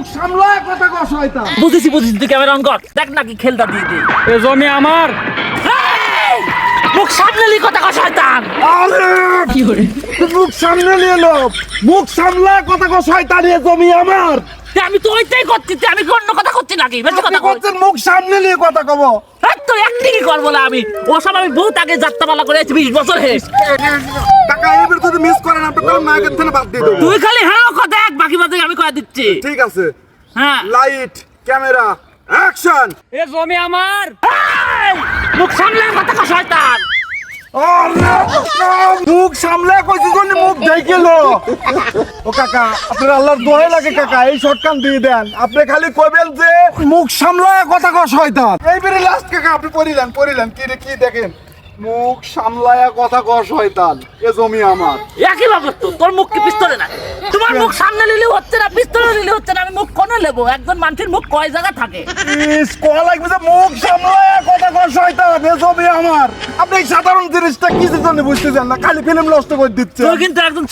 মুখ সামলায় কথা কও শয়তান। বুঝেছি বুঝেছি তুই ক্যামেরা অন কর। দেখ নাকি খেলটা দিয়ে দে। এ জমি আমার। মুখ সামনে লি কথা কয় শয়তান। কি করে তুই মুখ সামনে নিয়ে লো। মুখ সামলায় কথা কও শয়তান এ জমি আমার। আমি তো ওইটাই করছি আমি কি অন্য কথা করছি নাকি? বেশি কথা করছেন মুখ সামনে নিয়ে কথা কব। তো একদিনই করব না আমি। বহুত আগে যাত্রাপালা করে আছি বিশ বছর হেস টাকা এবার যদি মিস করেন আপনি তাহলে নায়কের থেকে বাদ দিয়ে দেবো। তুই খালি হ্যালো কথা দেখ বাকি বাদে আমি কয়ে দিচ্ছি। ঠিক আছে। হ্যাঁ। লাইট ক্যামেরা অ্যাকশন এ জমি আমার! মুখ সামলে কথা কয় শয়তান। মুখ সামলে কইছি জন্য মুখ ঢেকে লো ও কাকা আপনার আল্লাহর দোহাই লাগে কাকা এই শর্টকান দিয়ে দেন। আপনি খালি কইবেন যে মুখ সামলায় কথা কও শয়তান। এইবারে লাস্ট কাকা আপনি পড়িলেন পড়িলেন। কি রে কি দেখেন? মুখ সামলায়া কথা কও শয়তান। এ জমি আমার। একই ব্যাপার তো তোর মুখ কি পিস্তলে না তোমার মুখ সামনে নিলে হচ্ছে না পিস্তলে নিলে হচ্ছে না আমি মুখ কোনে নেব? একজন মানুষের মুখ কয় জায়গা থাকে? ইস কয়া লাগবে যে মুখ সামলায়া কথা শয়তান এ আমার। আপনি এই সাধারণ জিনিসটা কিসের জন্য বুঝতেছেন না? খালি ফিল্ম নষ্ট করে দিচ্ছে। তুই কিন্তু একজন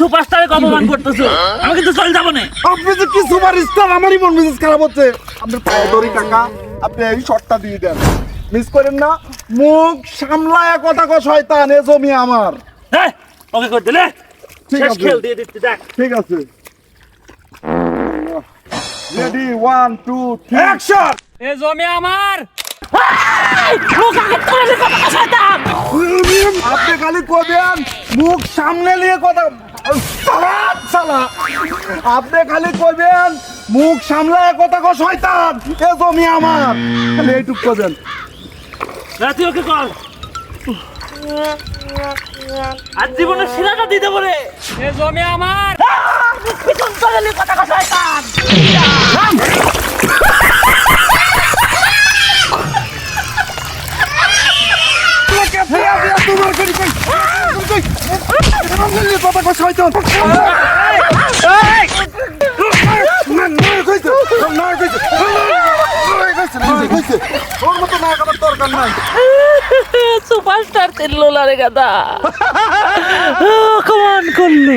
অপমান করতেছো। আমি কিন্তু চলে যাব না। আপনি যে কি সুপার স্টার আমারই মন মেজাজ খারাপ হচ্ছে। আপনার পায়ে ধরি কাকা আপনি এই শটটা দিয়ে দেন। মিস করেন না মুখ সামলায়া কথা কো শয়তান এ জমি আমার। ওকে করে দিলে? ঠিক আছে। খেল দিয়ে দিচ্ছি দেখ। ঠিক আছে। Ready one two three action এ জমি আমার! আপনি খালি কবেন মুখ সামনে নিয়ে কথা সালা সালা আপনি খালি কবেন মুখ সামলায় কথা কো শয়তান। এ জমি আমার। খালি এইটুক কবেন রাতে ওকে কল। আর জীবনে শিরাটা দিতে বলে। এ জমি আমার! পিছন চলে কথা কয় শয়তান তোমার করি কই কই সামনে নিয়ে কথা কো শয়তান না না কইছে না কইছে না কইছে ওর মতো না আমার দরকার নাই সুপারস্টার তিন লোলারে গাদা। কমান করল